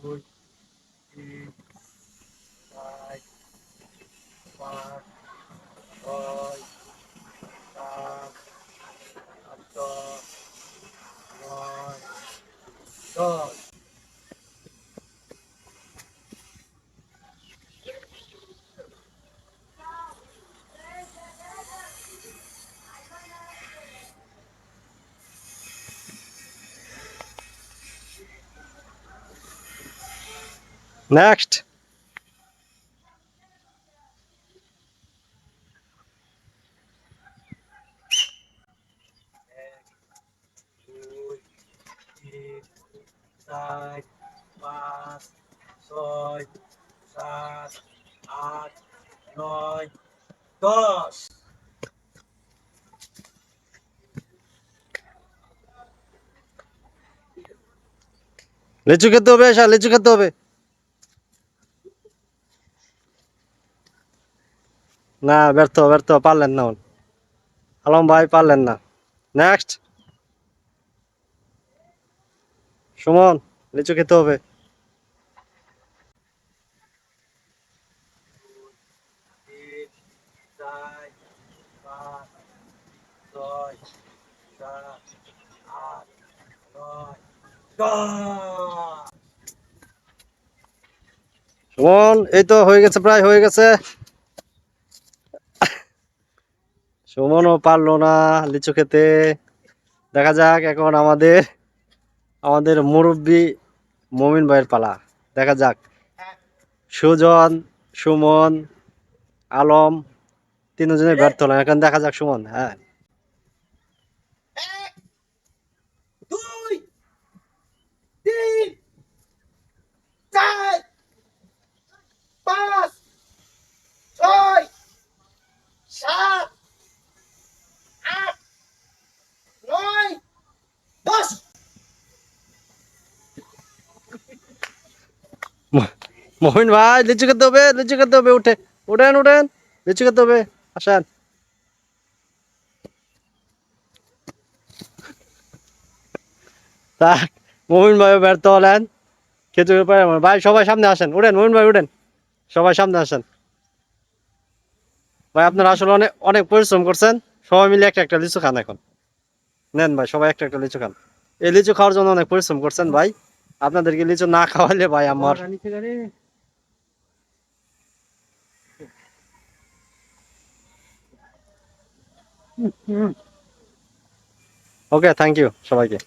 দুই তিন চার পাঁচ ছয় সাত আট নয় দশ নেক্সট চার পাঁচ ছয় সাত আট নয় দশ লিচু খেতে হবে এসা লিচু খেতে হবে। না, ব্যর্থ ব্যর্থ, পারলেন না আলম ভাই, পারলেন না। নেক্সট সুমন, লিচু খেতে হবে। সুমন, এই তো হয়ে গেছে, প্রায় হয়ে গেছে। সুমনও পারল না লিচু খেতে। দেখা যাক এখন আমাদের আমাদের মুরব্বী মমিন ভাইয়ের পালা। দেখা যাক। সুজন, সুমন, আলম, তিনজনে ব্যর্থ হলাম। এখন দেখা যাক সুমন হ্যাঁ এক দুই তিন চার পাঁচ ছয় সাত আট নয় দশ মহিন ভাই, লিচু খেতে হবে, লিচু খেতে হবে, উঠে। উঠেন উঠেন, লিচু খেতে হবে, আসেন। তা মহিন ভাই ব্যর্থ হলেন। খেতে পারে ভাই, সবাই সামনে আসেন। উঠেন, মহিন ভাই, উঠেন। সবাই সামনে আসেন। ভাই, আপনারা আসলে অনেক অনেক পরিশ্রম করছেন। সবাই মিলে একটা একটা লিচু খান এখন। নেন ভাই সবাই একটা একটা লিচু খান। এই লিচু খাওয়ার জন্য অনেক পরিশ্রম করছেন ভাই। আপনাদেরকে লিচু না খাওয়ালে ভাই আমার ওকে থ্যাংক ইউ সবাইকে।